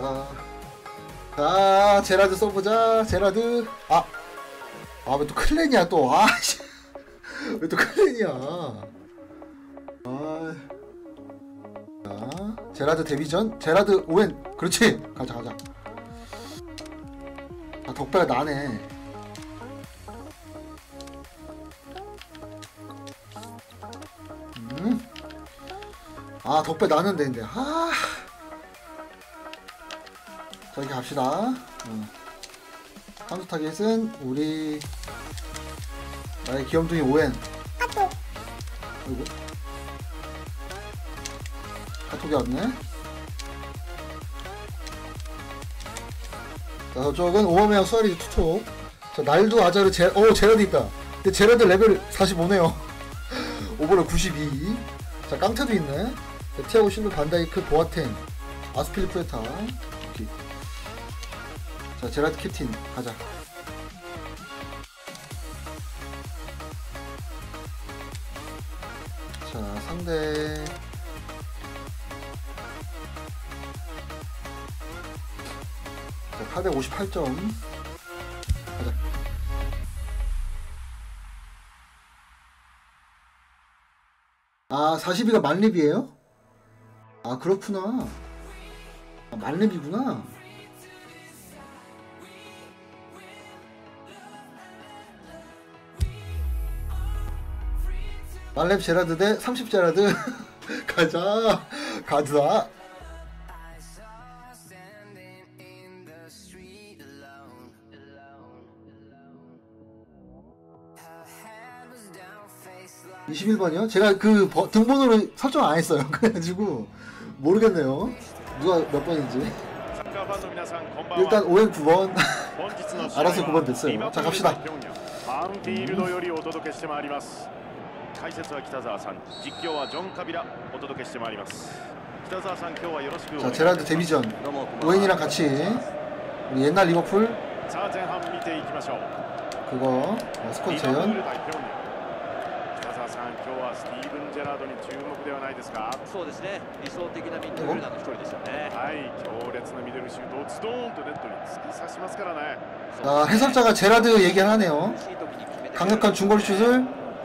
자, 자 제라드 써보자. 제라드. 아 아 왜 또 클랜이야 또? 클랜이야? 아 자, 제라드 데뷔전. 제라드 오웬 그렇지. 가자 가자. 아 덕배가 나네. 음. 아 덕배 나는데 근데 아 자, 이렇게 갑시다. 어. 함수 타겟은 우리 나의 귀염둥이 오엔. 카톡. 카톡이 왔네. 자, 저쪽은 오어메어 수아리 투톡. 자, 날도 아자르 제, 어, 제라드 있다. 근데 제라드 레벨 45네요. 오버를 92. 자, 깡태도 있네. 자, 티아고 실루 반다이크 보아텐. 아스필프레타. 오케이. 자, 제라드 캡틴 가자. 자, 상대 자, 858점. 가자. 아, 42가 만렙이에요? 아, 그렇구나. 아, 만렙이구나. 말렙 제라드 대 30제라드. 가자. 가자. (21번이요) 제가 그 버, 등번호를 설정 안 했어요. 그래가지고 모르겠네요. 누가 몇 번인지. 일단 5행 9번. 알아서 9번 됐어요. 자 갑시다. ョンヤンファンフィールドよりお届けしてまいります解説は北澤さん実況はジョン・カビラお届けしてまいります北澤さん今日はよろしくお願 자 いします 제라드 데뷔전 오행이랑 같이 우리 옛날 리버풀 さあ前半見ていきましょう 그거 어, リ 스쿼트 バプー 재현 ル対ピョンヤン北澤さん今日はスティーブン・ジェラードに注目ではないですかそうですね理想的なミッドフィルダーの一人ですよねはい強烈なミドルシュートをズドーンとネットに突き刺しますからね 자 해설자가 제라드 얘기를 하네요 苦しい時に決めてくれる 강력한 중거리 슛을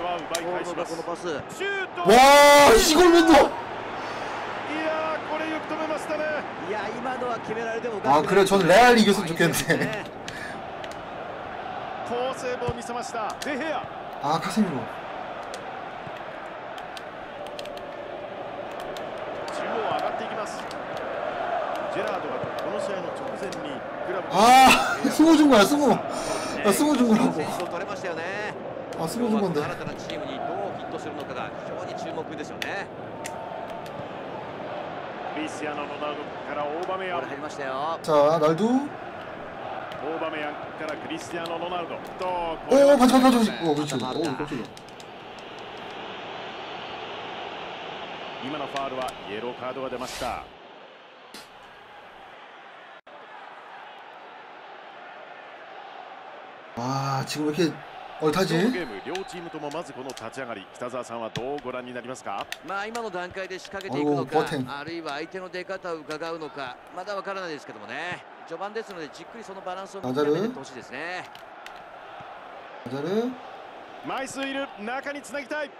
わあシゴルメンド아 그래 저는 레알이 이겼으면 좋겠는데 아 카세미로 아 승호 준 거야 승호 나 승호 준 거라고 選手を取れましたよね 아 今 승호 日は 준 この 건데 新たなチームにどうフィットするのかが非常に注目ですよねクリスティアーノ・ロナウドからオーバメヤンボール入りましたよ 자 날도 オーバメヤンからクリスティアーノ・ロナウドとこ 오 れは 반칙 반칙 반칙 어 그렇지 오 깜짝이야 今のファールはイエローカードが出ました。 와 지금 왜 이렇게 このタジゲーム両チームともまずこの立ち上がり北澤さんはどうご覧になりますか？まあ今の段階で仕掛けていくのかあるいは相手の出方を伺うのかまだわからないですけどもね。序盤ですのでじっくりそのバランスを見極めてほしいですね。枚数いる中につなぎたい。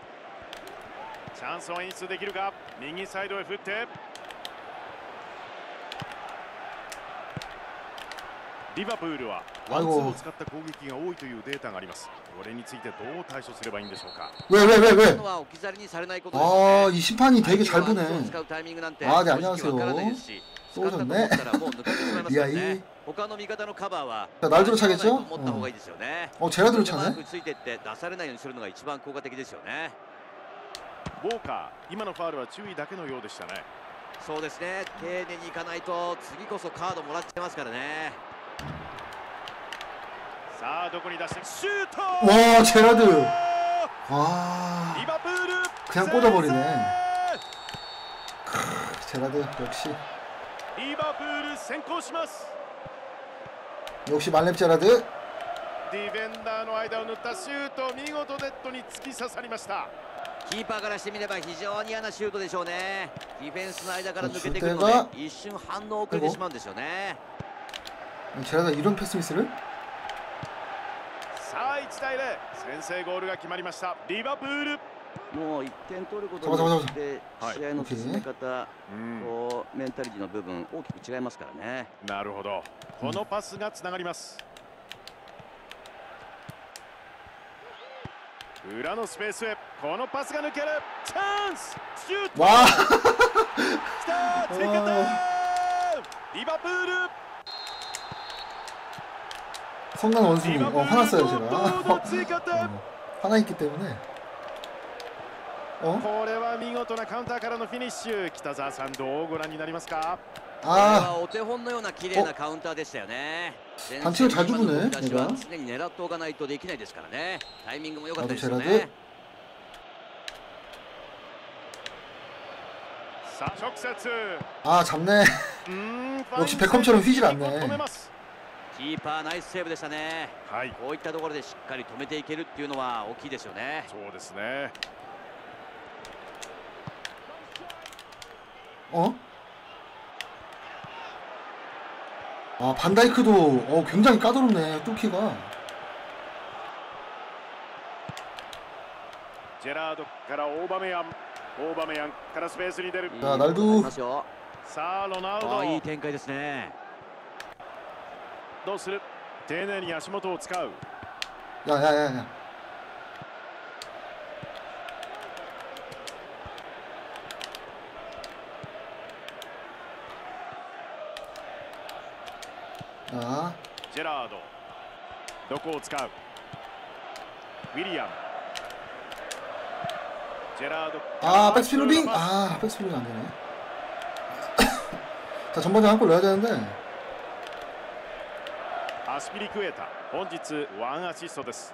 チャンスを演出できるか？右サイドへ振って。リバプールはワンツーを使った攻撃が多いというデータがありますこれについてどう対処すればいいんでしょうか 왜 왜 왜 今 왜? のは置き去りにされないことですね 아 이 심판이 되게 잘 相手がワンツーを 보네 使うタイミングなんてあーで正直わからない 안녕하세요 ですし使そうったですねと思ったらもう抜かれてしまいますからいやいいね他の味方のカバーは 자 날도로 間に合わない 차겠죠? と思った方がいいですよね 어 제라드로 マー 차네 クついてって出されないようにするのが一番効果的ですよねウォーカー今のファールは注意だけのようでしたね そうですね丁寧にいかないと次こそカードもらっちゃいますからね さあどこに出してシュート 와 제라드 와 リバプール 그냥 꽂아버리네. 先制 제라드 역시 リバプール先行します 역시 말렙 제라드 ディフェンダーの間を縫ったシュート見事ネットに突き刺さりましたキーパーからしてみれば非常に嫌なシュートでしょうねディフェンスの間から抜けてくるのシュートで一瞬反応遅れてしまうんですよね 제라드 이런 패스 미스를 さあ1対0先制ゴールが決まりましたリバプールもう1点取ることそうそうそうによってはい試合の進め方、うんこうメンタリティの部分大きく違いますからね。なるほどこのパスがつながります裏のスペースへこのパスが抜けるチャンスシュート 와 きた追加点リバプール 성난 원수님 어, 화났어요 제가. 어, 화나 있기 때문에. 어? 아, 어? 단체를 잘 죽으네 얘가. 나도 제라드 ああ、잡네. 아, 역시 백컴처럼 휘질 않네. キーパーナイスセーブでしたねはいこういったところでしっかり止めていけるっていうのは大きいですよねそうですね 어? 아 반다이크도 어, 굉장히 까다롭네 뚫기가 ジェラードからオーバメヤンオーバメヤンからスペースに出るいいさあナルドことになりますよさあロナウドああいい展開ですね どうする丁寧に足元を使う 야야야야 자 ジェラードどこを使うウィリアムジェラード 아 백스필로빙 아 백스필로빙 안 되네 자 전반전 한 골 넣어야 되는데 アスピリクエタ本日ワンアシストです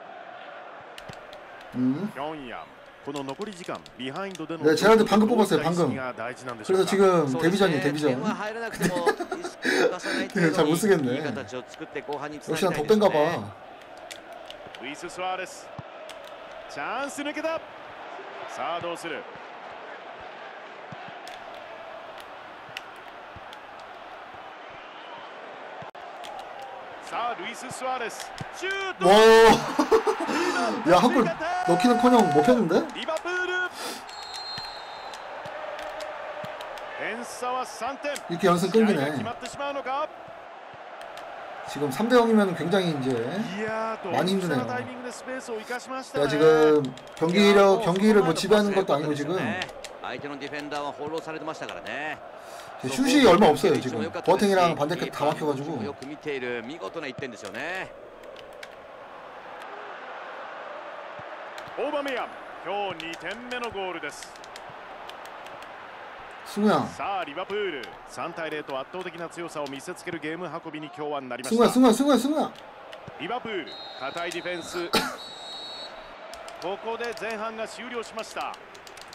음 ピョンヤンこの残り時間ビハインドでの 네, 제라드 방금 뽑았어요, どういった 방금 意識が大事なんでしょう 그래서 か 지금 そうですね 데뷔전이에요 点 데뷔전 は入らなくてもリスクを出さない程度 잘못 に 쓰겠네 いい形を作って後半につな 역시 げ 난 たいです 덕배인가 ね 봐 ルイス・スアレスチャンス抜けたさあどうする 자 루이스 수아레스 슛. 와. 야, 한 골 넣기는커녕 못 했는데? 이렇게 연승 끊기네. 지금 3대 0이면 굉장히 이제 많이 힘드네요. 야, 지금 경기력 경기를 못 지배하는 것도 아니고 지금 相手のディフェンダーは翻弄されてましたからね 슛이 얼마 없어요 位置も 지금 良かったですし 버팅이랑 반대끝 다 キーパーの動きも 막혀가지고 よく見ている見事な一点ですよねオーバメヤン今日2点目のゴールです 승우야 さあリバプール3対0と圧倒的な強さを見せつけるゲーム運びに今日はなりまし 승우야 た 승우야 승우야 승우야 リバプール硬いディフェンスここで前半が終了しました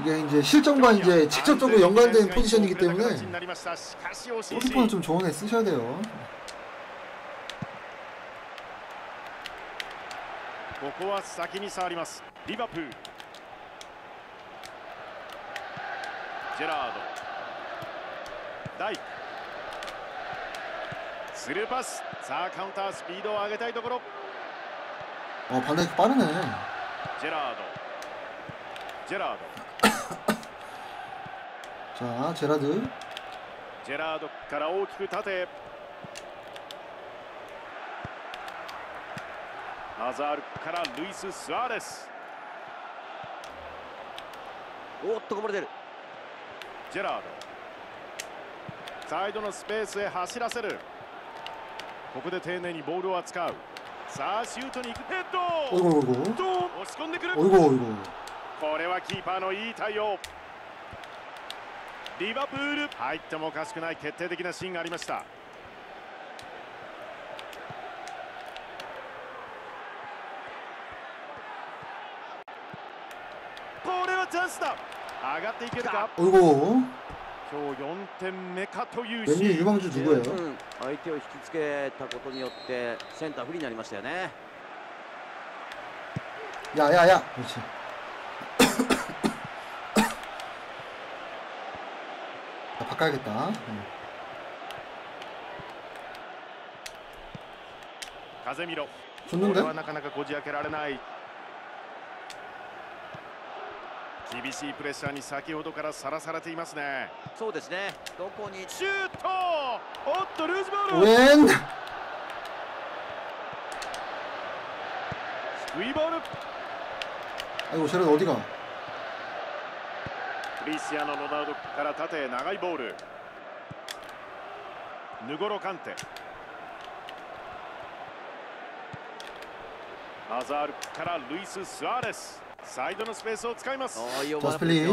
이게 이제 실전과 이제 아, 직접적으로 네. 연관된 네. 포지션이기 네. 때문에 골키퍼는 좀 조언해 쓰셔야 돼요. 리바풀. 제라드 다이크. 스루 파스. 자 카운터 스피드 上げたいところ 어, 반대 빠르네. 제라드 제라드 자 제라드 ジェラードから大きく縦へアザールからルイス・スアレスおっとこぼれてるジェラードサイドのスペースへ走らせるここで丁寧にボールを扱うさあシュートに行くヘッド 어이구 어이구 と押し込んでくる 어이구 어이구 これはキーパーのいい対応 リバプール入ってもおかしくない決定的なシーンがありましたこれはチャンスだ上がっていけるか 어이구 今日4点目かというシ 왼쪽 ーン 유망주 十 누구예요? 分相手を引きつけたことによってセンター不利になりましたよね 야야야 그렇지 바꿔야겠다 응. 風見ろこ 줬는데? れはなかなかこじ開けられない厳しいプレッシャーに先ほどからさらされていますねそうですねどこにシュートおっとルーズボール 웬 低いボール 아이고 제라드 어디가 ク リスティアーノ・ロナウドから縦へ長いボール。ヌゴロカンテ。アザールからルイス・スアレス。サイドのスペースを使います。おーいいオージャスペリ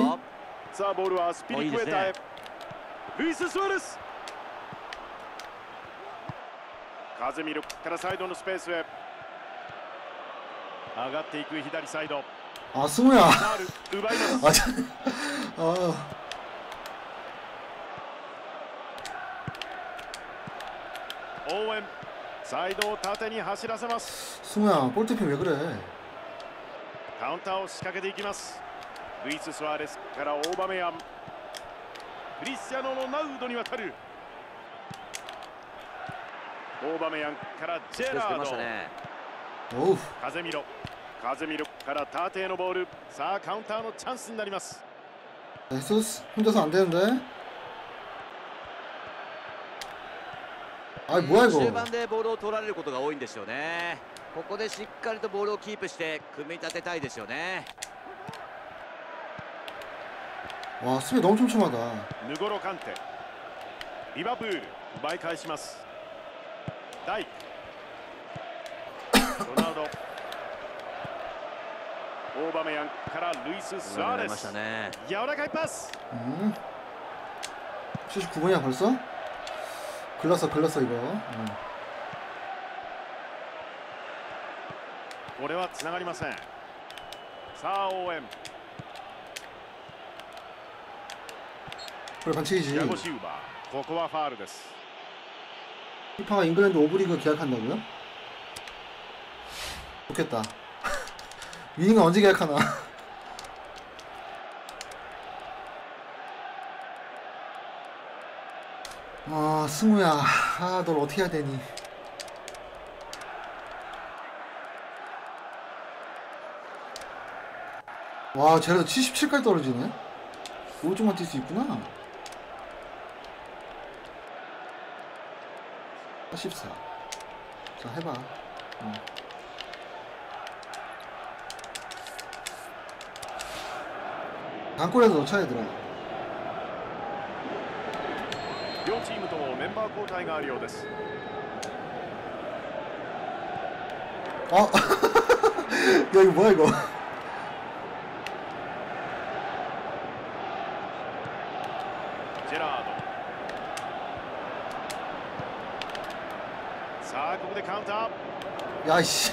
さあボールはスピリクエタへおいいでルイス・スアレス。風見るからサイドのスペースへ。上がっていく左サイド아 승우야 ナール奪います 아, 참. 아, 応援サイドを縦に走らせます 승우야 볼트핀 왜 그래 カウンターを仕掛けていきますルイス・スアレスからオーバメヤンクリスティアーノ・ロナウドに渡るオーバメヤンからジェ気をつけラードましたね 어우 風見 ろ風見ろから縦へのボールさあカウンターのチャンスになります 에스스 혼자서 안 되는데 아이 뭐야 終 이거 盤でボールを取られることが多いんですよねここでしっかりとボールをキープして組み立てたいですよね 와 수비 너무 촘촘하다 ヌゴロカンテリバプール奪い返しますダイクロナウド オーバメヤンからルイス・スアレス柔らかいパス 79분이야 벌써? 글렀어 글렀어 이거 음. これはつながりませんさあ応援これ반칙이지ヤゴシウバここはファールです 피파가 잉글랜드 오브리그 계약한다고요? 좋겠다 위잉은 언제 계약하나 아 승우야 아 널 어떻게 해야 되니 와 쟤네도 77까지 떨어지네 오종만 뛸 수 있구나 84. 자, 해봐. 응. 단골에서 넣자, 얘들아. 両チームともメンバー交代があるようです 아! 야, 이거 뭐야, 이거. ジェラードさあここでカウンター 야, 씨.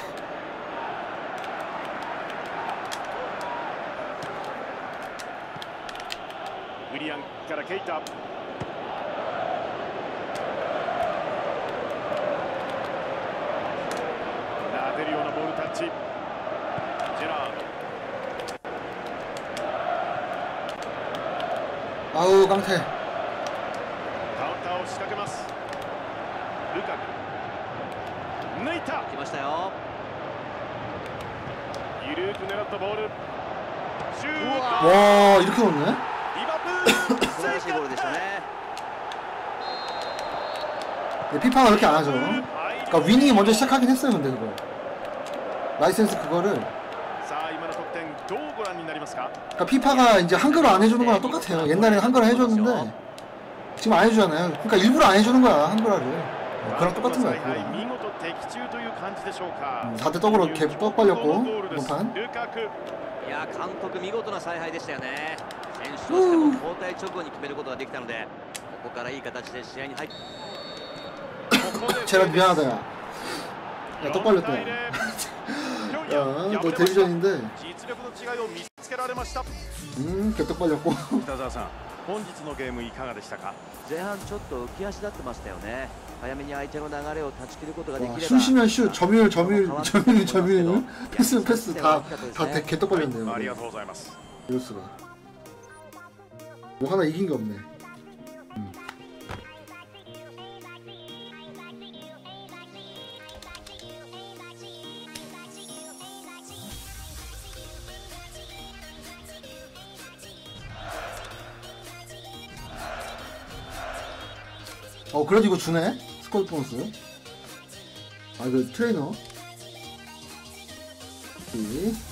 ウィリアンからケイタ。でるようなボールタッチ。ジェラード。カウンターを仕掛けます。ルカク。抜いた。来ましたよ。ゆるく狙ったボール。シュート。素晴らしいゴールでしたね 네, 피파가 이렇게 안 하죠 入り 그러니까 윈이 먼저 시작하긴 했어요 근데 그거 라이센스 그거를 さあ今の得点どうご覧になりますか 그러니까 피파가 이제 한글로 안 해주는 거랑 똑같아요 옛날에는 한글로 해줬는데 지금 안 해주잖아요 그러니까 일부러 안 해주는 거야 한글화를 네, 그랑 똑같은 거야 采配 그거랑. 見事的中という感じでしょうか 음, 4대 떡으로 이렇게 떡 빨렸고 ゴールです 이번 판 ルカクいや監督見事な采配でしたよね 選手としても交代直後に決めることができたのでここからいい形で試合に入って 제라 미안하다 야 야, 떡 빨렸다 4対 야 0 야, 너 데뷔전인데 実力の違いを見つけられました 음 개떡 빨렸고 北澤さん本日のゲームいかがでしたか前半ちょっと浮き足立ってましたよね早めに相手の流れを断ち切ることができ 와, れば 숨 쉬면 슛 점유율 점유율 점유율 점유율 패스 패스 다다 개떡 はい 빨렸네요 ありがとうございます 이럴 수가 뭐 하나 이긴 게 없네. 어 그래도 이거 주네? 스쿼드 보너스? 아 이거 트레이너? 이